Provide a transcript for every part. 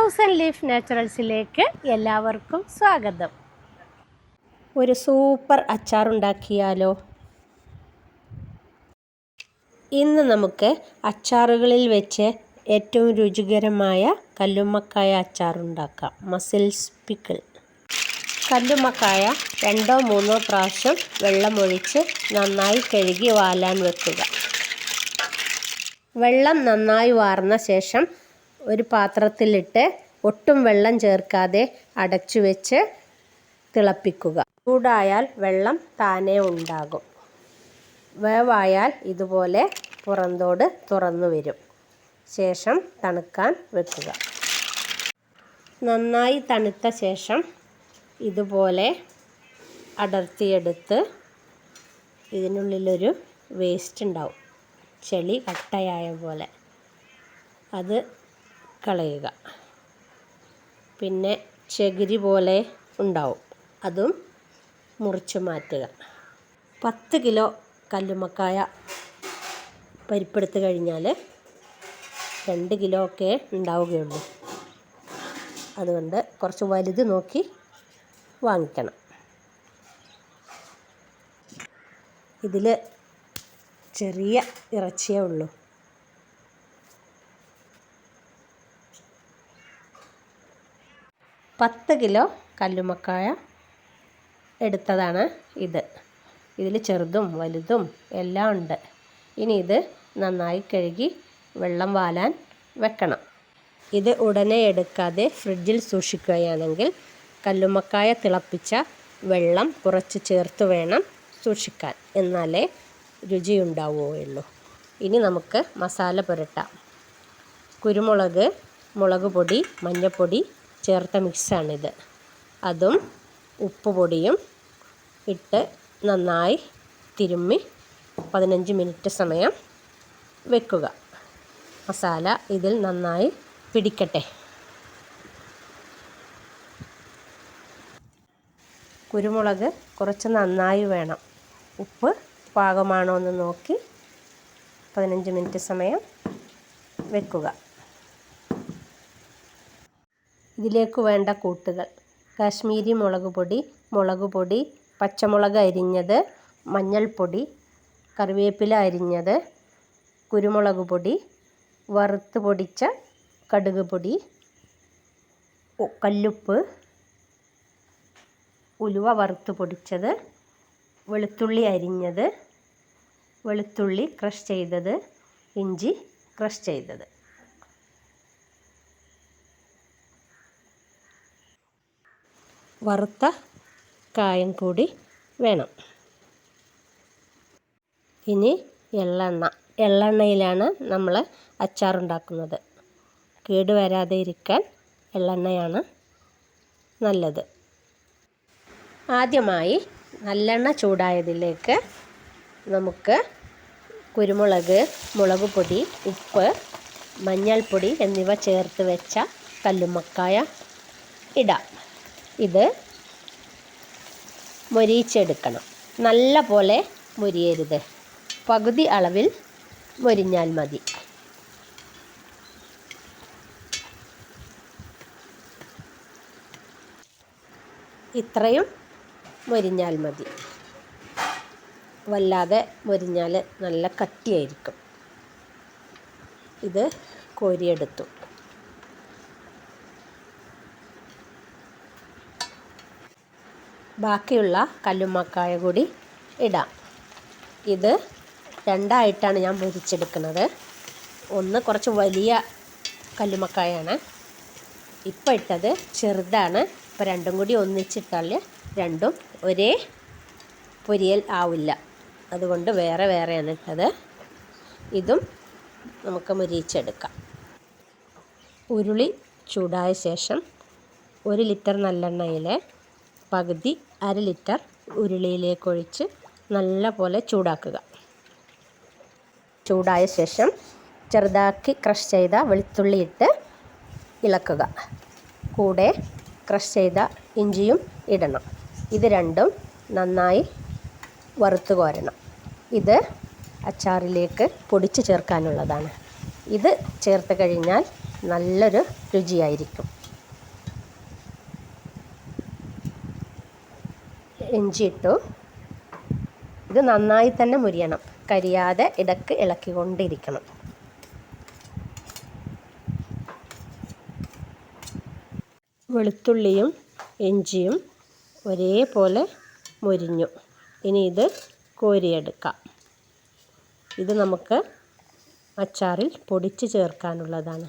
Loves and leaf നാച്ചുറൽസിലേക്ക് എല്ലാവർക്കും സ്വാഗതം. ഒരു സൂപ്പർ അച്ചാർ ഉണ്ടാക്കിയാലോ? ഇന്ന് നമുക്ക് അച്ചാറുകളിൽ വെച്ച് ഏറ്റവും രുചികരമായ കല്ലുമ്മക്കായ അച്ചാർ ഉണ്ടാക്കാം. Mussels pickle. കല്ലുമ്മക്കായ രണ്ടോ മൂന്നോ പ്രാവശ്യം വെള്ളമൊഴിച്ച് നന്നായി കഴുകി വാലാൻ വെക്കുക. വെള്ളം നന്നായി വാർന്ന ശേഷം ഒരു പാത്രത്തിലിട്ട് ഒട്ടും വെള്ളം ചേർക്കാതെ അടച്ചു വെച്ച് തിളപ്പിക്കുക. ചൂടായാൽ വെള്ളം താനേ ഉണ്ടാകും. വേവായാൽ ഇതുപോലെ പുറന്തോട് തുറന്നു വരും. ശേഷം തണുക്കാൻ വെക്കുക. നന്നായി തണുത്ത ശേഷം ഇതുപോലെ അടർത്തിയെടുത്ത് ഇതിനുള്ളിലൊരു വേസ്റ്റ് ഉണ്ടാവും. ചെളി കട്ടയായ പോലെ. അത് കളയുക. പിന്നെ ചകിരി പോലെ ഉണ്ടാവും. അതും മുറിച്ച് മാറ്റുക. പത്ത് കിലോ കല്ലുമ്മക്കായ പരിപ്പെടുത്ത് കഴിഞ്ഞാൽ രണ്ട് കിലോ ഒക്കെ ഉണ്ടാവുകയുള്ളൂ. അതുകൊണ്ട് കുറച്ച് വലുത് നോക്കി വാങ്ങിക്കണം. ഇതിൽ ചെറിയ ഇറച്ചിയേ ഉള്ളൂ. പത്ത് കിലോ കല്ലുമ്മക്കായ എടുത്തതാണ് ഇത്. ഇതിൽ ചെറുതും വലുതും എല്ലാം ഉണ്ട്. ഇനി ഇത് നന്നായി കഴുകി വെള്ളം വാലാൻ വെക്കണം. ഇത് ഉടനെ എടുക്കാതെ ഫ്രിഡ്ജിൽ സൂക്ഷിക്കുകയാണെങ്കിൽ കല്ലുമ്മക്കായ തിളപ്പിച്ച വെള്ളം കുറച്ച് ചേർത്ത് വേണം സൂക്ഷിക്കാൻ. എന്നാലേ രുചിയുണ്ടാവുകയുള്ളൂ ഇനി നമുക്ക് മസാല പുരട്ടാം. കുരുമുളക് മുളക് പൊടി മഞ്ഞൾപ്പൊടി ചേർത്ത മിക്സാണിത്. അതും ഉപ്പ് പൊടിയും ഇട്ട് നന്നായി തിരുമ്മി പതിനഞ്ച് മിനിറ്റ് സമയം വെക്കുക. മസാല ഇതിൽ നന്നായി പിടിക്കട്ടെ. കുരുമുളക് കുറച്ച് നന്നായി വേണം. ഉപ്പ് പാകമാണോ എന്ന് നോക്കി പതിനഞ്ച് മിനിറ്റ് സമയം വെക്കുക. ഇതിലേക്ക് വേണ്ട കൂട്ടുകൾ. കാശ്മീരി മുളക് പൊടി മുളക് പൊടി പച്ചമുളക് അരിഞ്ഞത് മഞ്ഞൾപ്പൊടി കറിവേപ്പില അരിഞ്ഞത് കുരുമുളക് പൊടി വറുത്ത് പൊടിച്ച കടുക് പൊടി കല്ലുപ്പ് ഉലുവ വറുത്ത് പൊടിച്ചത് വെളുത്തുള്ളി അരിഞ്ഞത് വെളുത്തുള്ളി ക്രഷ് ചെയ്തത് ഇഞ്ചി ക്രഷ് ചെയ്തത്. വറുത്ത കായം കൂടി വേണം. ഇനി എള്ളെണ്ണ. എള്ളെണ്ണയിലാണ് നമ്മൾ അച്ചാറുണ്ടാക്കുന്നത്. കേട് വരാതെ ഇരിക്കാൻ എള്ളെണ്ണയാണ് നല്ലത്. ആദ്യമായി നല്ലെണ്ണ ചൂടായതിലേക്ക് നമുക്ക് കുരുമുളക് മുളക് പൊടി ഉപ്പ് മഞ്ഞൾപ്പൊടി എന്നിവ ചേർത്ത് വെച്ച കല്ലുമ്മക്കായ ഇടാം. ഇത് മൊരിയിച്ചെടുക്കണം. നല്ല പോലെ മൊരിയരുത്. പകുതി അളവിൽ മൊരിഞ്ഞാൽ മതി. ഇത്രയും മൊരിഞ്ഞാൽ മതി. വല്ലാതെ മൊരിഞ്ഞാൽ നല്ല കട്ടിയായിരിക്കും. ഇത് കോരിയെടുത്തു. ബാക്കിയുള്ള കല്ലുമ്മക്കായ കൂടി ഇടാം. ഇത് രണ്ടായിട്ടാണ് ഞാൻ പൊരിച്ചെടുക്കുന്നത് ഒന്ന് കുറച്ച് വലിയ കല്ലുമ്മക്കായാണ്. ഇപ്പം ഇട്ടത് ചെറുതാണ്. ഇപ്പോൾ രണ്ടും കൂടി ഒന്നിച്ചിട്ടാൽ രണ്ടും ഒരേ പൊരിയൽ ആവില്ല. അതുകൊണ്ട് വേറെ വേറെയാണ് ഇട്ടത്. ഇതും നമുക്ക് മുരിച്ചെടുക്കാം ഉരുളി ചൂടായ ശേഷം ഒരു ലിറ്റർ നല്ലെണ്ണയിൽ പകുതി അര ലിറ്റർ ഉരുളിയിലേക്ക് ഒഴിച്ച് നല്ല പോലെ ചൂടാക്കുക. ചൂടായ ശേഷം ചെറുതാക്കി ക്രഷ് ചെയ്ത വെളുത്തുള്ളി ഇട്ട് ഇളക്കുക. കൂടെ ക്രഷ് ചെയ്ത ഇഞ്ചിയും ഇടണം. ഇത് രണ്ടും നന്നായി വറുത്ത് കോരണം. ഇത് അച്ചാറിലേക്ക് പൊടിച്ച് ചേർക്കാനുള്ളതാണ്. ഇത് ചേർത്ത് കഴിഞ്ഞാൽ നല്ലൊരു രുചിയായിരിക്കും. ഇഞ്ചി ഇട്ടു ഇത് നന്നായി തന്നെ മുരിയണം. കരിയാതെ ഇടയ്ക്ക് ഇളക്കിക്കൊണ്ടിരിക്കണം. വെളുത്തുള്ളിയും ഇഞ്ചിയും ഒരേപോലെ മുരിഞ്ഞു. ഇനി ഇത് കോരിയെടുക്കാം. ഇത് നമുക്ക് അച്ചാറിൽ പൊടിച്ച് ചേർക്കാനുള്ളതാണ്.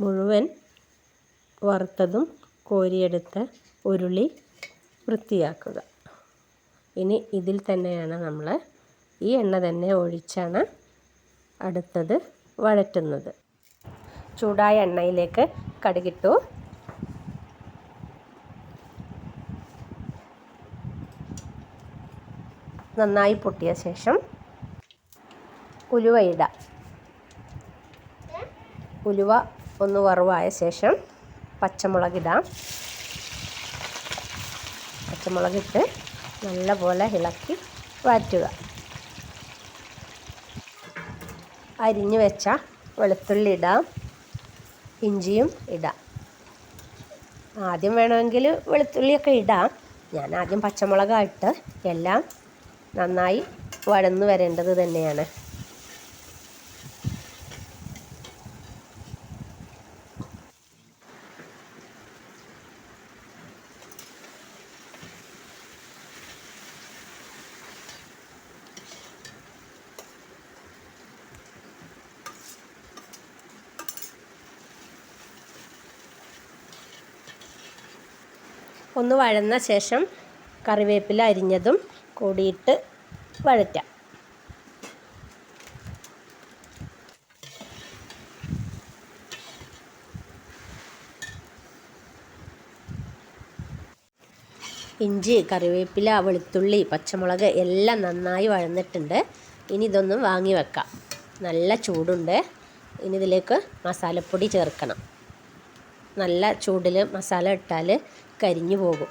മുഴുവൻ വറുത്തതും കോരിയെടുത്ത ഉരുളി വൃത്തിയാക്കുക. ഇനി ഇതിൽ തന്നെയാണ് നമ്മൾ ഈ എണ്ണ തന്നെ ഒഴിച്ചാണ് അടുത്തത് വഴറ്റുന്നത്. ചൂടായ എണ്ണയിലേക്ക് കടുകിട്ടു. നന്നായി പൊട്ടിയ ശേഷം ഉലുവയിടാം ഉലുവ ഒന്ന് വറവായ ശേഷം പച്ചമുളകിടാം. പച്ചമുളകിട്ട് നല്ലപോലെ ഇളക്കി വാറ്റുക അരിഞ്ഞു വെച്ച വെളുത്തുള്ളി ഇടാം. ഇഞ്ചിയും ഇടാം. ആദ്യം വേണമെങ്കിൽ വെളുത്തുള്ളിയൊക്കെ ഇടാം. ഞാൻ ആദ്യം പച്ചമുളകായിട്ട് എല്ലാം നന്നായി വഴന്നു വരേണ്ടത് തന്നെയാണ്. ഒന്ന് വഴന്ന ശേഷം കറിവേപ്പില അരിഞ്ഞതും കൂടിയിട്ട് വഴറ്റാം. ഇഞ്ചി കറിവേപ്പില വെളുത്തുള്ളി പച്ചമുളക് എല്ലാം നന്നായി വഴന്നിട്ടുണ്ട്. ഇനി ഇതൊന്നും വാങ്ങി വെക്കാം. നല്ല ചൂടുണ്ട്. ഇനി ഇതിലേക്ക് മസാലപ്പൊടി ചേർക്കണം. നല്ല ചൂടിൽ മസാല ഇട്ടാൽ കരിഞ്ഞു പോകും.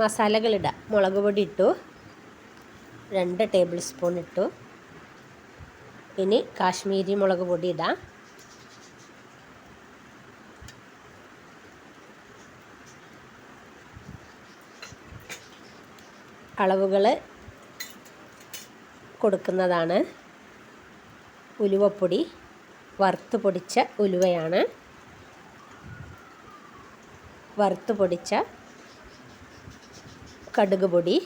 മസാലകളിടാം മുളക് പൊടി ഇട്ടു. രണ്ട് ടേബിൾ സ്പൂൺ ഇട്ടു. ഇനി കാശ്മീരി മുളക് പൊടി ഇടാം. അളവുകൾ കൊടുക്കുന്നതാണ്. ഉലുവപ്പൊടി വറുത്ത് പൊടിച്ച ഉലുവയാണ്. വറുത്ത് പൊടിച്ച കടുക് പൊടി.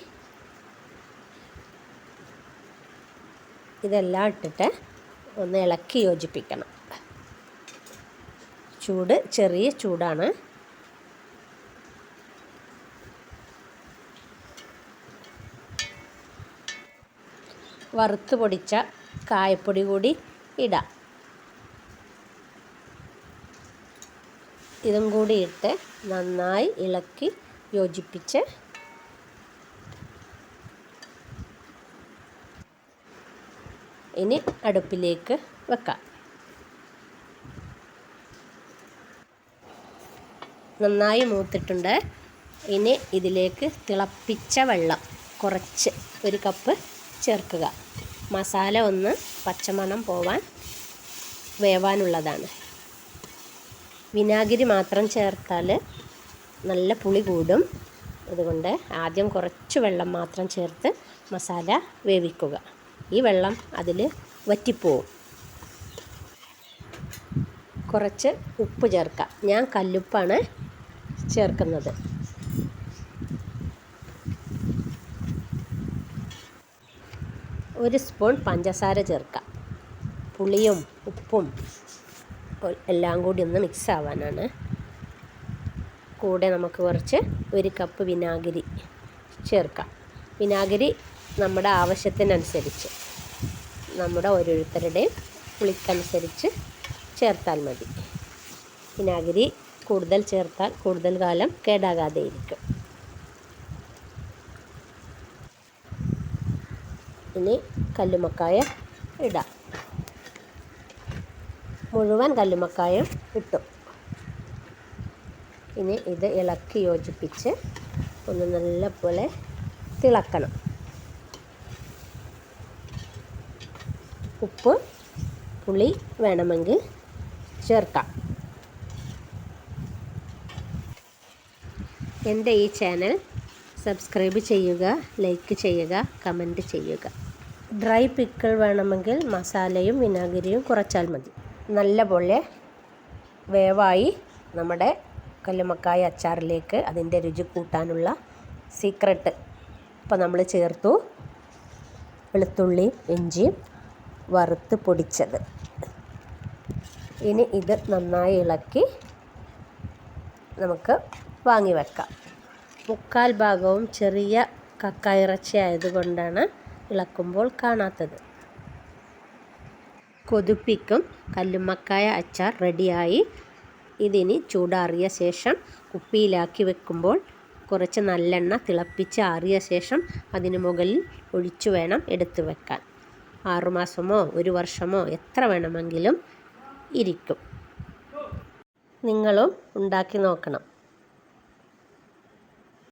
ഇതെല്ലാം ഇട്ടിട്ട് ഒന്ന് ഇളക്കി യോജിപ്പിക്കണം. ചൂട് ചെറിയ ചൂടാണ്. വറുത്ത് പൊടിച്ച കായപ്പൊടി കൂടി ഇടാം. ഇതും കൂടി ഇട്ട് നന്നായി ഇളക്കി യോജിപ്പിച്ച് ഇനി അടുപ്പിലേക്ക് വെക്കാം. നന്നായി മൂത്തിട്ടുണ്ട്. ഇനി ഇതിലേക്ക് തിളപ്പിച്ച വെള്ളം കുറച്ച് ഒരു കപ്പ് ചേർക്കുക. മസാല ഒന്ന് പച്ചമണം പോവാൻ വേവാനുള്ളതാണ്. വിനാഗിരി മാത്രം ചേർത്താൽ നല്ല പുളി കൂടും. അതുകൊണ്ട് ആദ്യം കുറച്ച് വെള്ളം മാത്രം ചേർത്ത് മസാല വേവിക്കുക. ഈ വെള്ളം അതിൽ വറ്റിപ്പോവും. കുറച്ച് ഉപ്പ് ചേർക്കാം. ഞാൻ കല്ലുപ്പാണ് ചേർക്കുന്നത്. ഒരു സ്പൂൺ പഞ്ചസാര ചേർക്കാം. പുളിയും ഉപ്പും എല്ലാം കൂടി ഒന്ന് മിക്സ് ആവാനാണ്. കൂടെ നമുക്ക് കുറച്ച് ഒരു കപ്പ് വിനാഗിരി ചേർക്കാം. വിനാഗിരി നമ്മുടെ ആവശ്യത്തിനനുസരിച്ച് നമ്മുടെ ഓരോരുത്തരുടെയും പുളിക്കനുസരിച്ച് ചേർത്താൽ മതി. വിനാഗിരി കൂടുതൽ ചേർത്താൽ കൂടുതൽ കാലം കേടാകാതെ ഇരിക്കും. ഇനി കല്ലുമക്കായ ഇടാം. മുഴുവൻ കല്ലുമ്മക്കായും ഇട്ടു. ഇനി ഇത് ഇളക്കി യോജിപ്പിച്ച് ഒന്ന് നല്ലപോലെ തിളക്കണം. ഉപ്പ് പുളി വേണമെങ്കിൽ ചേർക്കാം. എന്റെ ഈ ചാനൽ സബ്സ്ക്രൈബ് ചെയ്യുക ലൈക്ക് ചെയ്യുക കമന്റ് ചെയ്യുക. ഡ്രൈ പിക്കിൾ വേണമെങ്കിൽ മസാലയും വിനാഗിരിയും കുറച്ചാൽ മതി. നല്ല പോലെ വേവായി നമ്മുടെ കല്ലുമക്കായ അച്ചാറിലേക്ക് അതിന്റെ രുചി കൂട്ടാനുള്ള സീക്രട്ട് ഇപ്പോൾ നമ്മൾ ചേർത്തു വെളുത്തുള്ളി ഇഞ്ചിയും വറുത്ത് പൊടിച്ചത്. ഇനി ഇത് നന്നായി ഇളക്കി നമുക്ക് വാങ്ങി വെക്കാം. മുക്കാൽ ഭാഗവും ചെറിയ കക്ക ഇറച്ചി ആയതുകൊണ്ടാണ് ഇളക്കുമ്പോൾ കാണാത്തത്. കൊതുപ്പിക്കും. കല്ലുമ്മക്കായ അച്ചാർ റെഡിയായി. ഇതിനി ചൂടാറിയ ശേഷം കുപ്പിയിലാക്കി വെക്കുമ്പോൾ കുറച്ച് നല്ലെണ്ണ തിളപ്പിച്ച് ആറിയ ശേഷം അതിന് മുകളിൽ ഒഴിച്ചു വേണം എടുത്തു വെക്കാൻ. ആറുമാസമോ ഒരു വർഷമോ എത്ര വേണമെങ്കിലും ഇരിക്കും. നിങ്ങളും ഉണ്ടാക്കി നോക്കണം.